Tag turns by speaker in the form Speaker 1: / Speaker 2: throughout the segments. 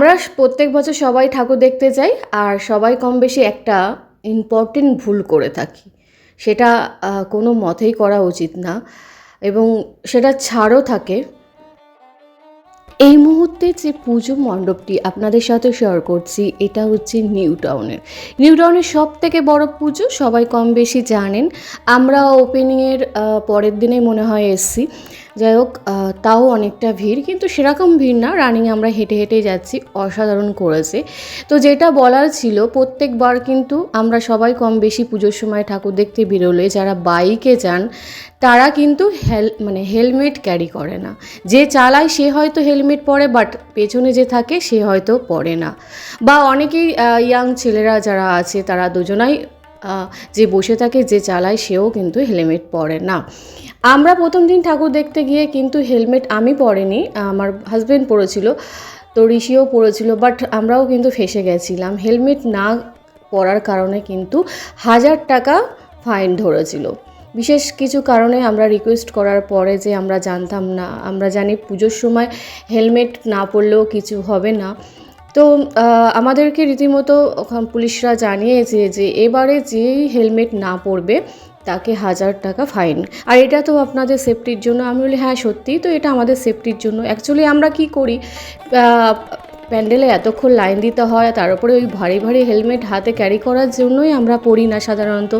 Speaker 1: আমরা প্রত্যেক বছর সবাই ঠাকুর দেখতে যাই আর সবাই কম বেশি একটা ইম্পর্টেন্ট ভুল করে থাকি। সেটা কোনো মতেই করা উচিত না এবং সেটা ছাড়ও থাকে। এই মুহূর্তে যে পুজো মণ্ডপটি আপনাদের সাথে শেয়ার করছি, এটা হচ্ছে নিউ টাউনের নিউ টাউনের সব থেকে বড় পুজো, সবাই কম বেশি জানেন। আমরা ওপেনিংয়ের পরের দিনে মনে হয় এসছি। যাই হোক তাও অনেকটা ভিড়, কিন্তু সেরকম ভিড় না। রানিং আমরা হেঁটে হেঁটে যাচ্ছি, অসাধারণ করেছে। তো যেটা বলার ছিল, প্রত্যেকবার কিন্তু আমরা সবাই কম বেশি পুজোর সময় ঠাকুর দেখতে বেরোলে, যারা বাইকে যান, তারা কিন্তু হেল মানে হেলমেট ক্যারি করে না। যে চালায় সে হয়তো হেলমেট পরে, বাট পেছনে যে থাকে, সে হয়তো পরে না। বা অনেকেই ইয়াং ছেলেরা যারা আছে, তারা দুজনাই যে বসে থাকে, যে চালায়, সেও কিন্তু হেলমেট পরে না। আমরা প্রথম দিন ঠাকুর দেখতে গিয়ে কিন্তু হেলমেট আমি পরিনি, আমার হাজব্যান্ড পরেছিল, তো ঋষিও পরেছিল বাট আমরাও কিন্তু ফেসে গেছিলাম। হেলমেট না পরার কারণে কিন্তু হাজার টাকা ফাইন ধরেছিল। বিশেষ কিছু কারণে আমরা রিকোয়েস্ট করার পরে যে আমরা জানতাম না, আমরা জানি পুজোর সময় হেলমেট না পরলেও কিছু হবে না। তো আমাদেরকে রীতিমতো ওখান পুলিশরা জানিয়েছে যে এবারে যেই হেলমেট না পরবে তাকে হাজার টাকা ফাইন। আর এটা তো আপনাদের সেফটির জন্য। আমি বলি হ্যাঁ সত্যিই তো এটা আমাদের সেফটির জন্য। অ্যাকচুয়ালি আমরা কি করি? প্যান্ডেলে এতক্ষণ লাইন দিতে হয়, তার উপরে ওই ভারী ভারী হেলমেট হাতে ক্যারি করার জন্যই আমরা পড়ি না সাধারণত।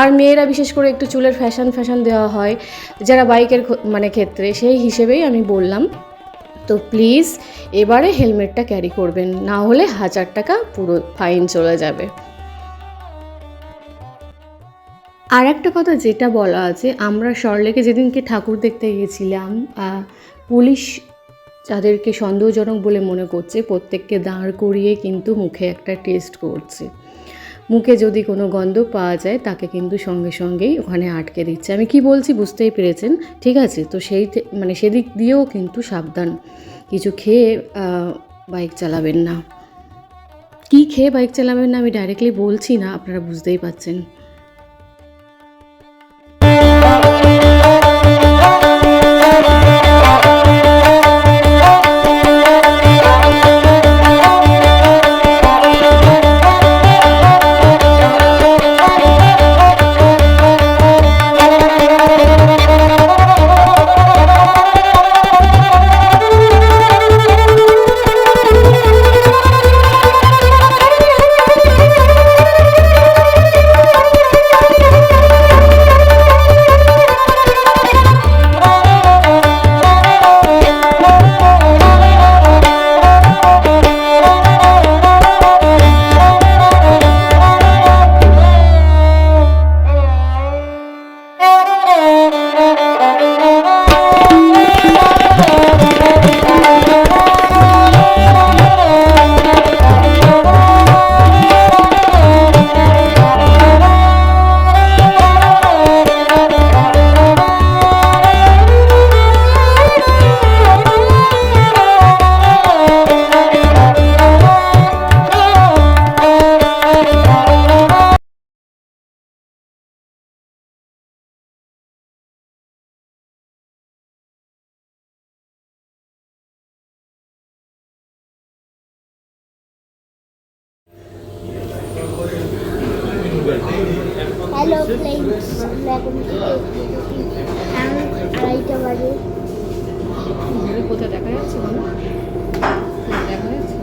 Speaker 1: আর মেয়েরা বিশেষ করে একটু চুলের ফ্যাশন ফ্যাশন দেওয়া হয়, যারা বাইকের মানে ক্ষেত্রে, সেই হিসেবেই আমি বললাম। তো প্লিজ এবারে হেলমেটটা ক্যারি করবেন না হলে হাজার টাকা পুরো ফাইন চলে যাবে। আর একটা কথা যেটা বলা আছে আমরা সরলেকে যেদিনকে ঠাকুর দেখতে গেছিলাম আহ, পুলিশ যাদেরকে সন্দেহজনক বলে মনে করছে প্রত্যেককে দাঁড় করিয়ে কিন্তু মুখে একটা টেস্ট করছে। মুখে যদি কোনো গন্ধ পাওয়া যায়, তাকে কিন্তু সঙ্গে সঙ্গেই ওখানে আটকে দিচ্ছে। আমি কি বলছি বুঝতেই পেরেছেন? ঠিক আছে? তো সেই মানে সেদিক দিয়েও কিন্তু সাবধান। কিছু খেয়ে বাইক চালাবেন না। কি খেয়ে বাইক চালাবেন না আমি ডাইরেক্টলি বলছি না, আপনারা বুঝতেই পাচ্ছেন
Speaker 2: আড়াইটা বাজে।
Speaker 1: ঘড়ি কোথায় দেখা যাচ্ছে বলো? দেখা যাচ্ছে।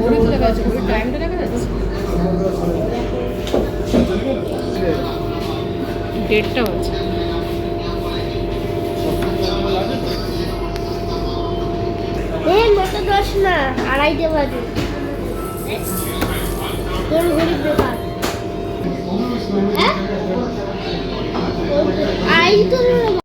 Speaker 1: ঘড়ি তো দেখা যাচ্ছে? ঘড়ির টাইমটা দেখা যাচ্ছে? ডেটটা হচ্ছে
Speaker 2: দশ না আড়াইটা বাজে। হ্যাঁ?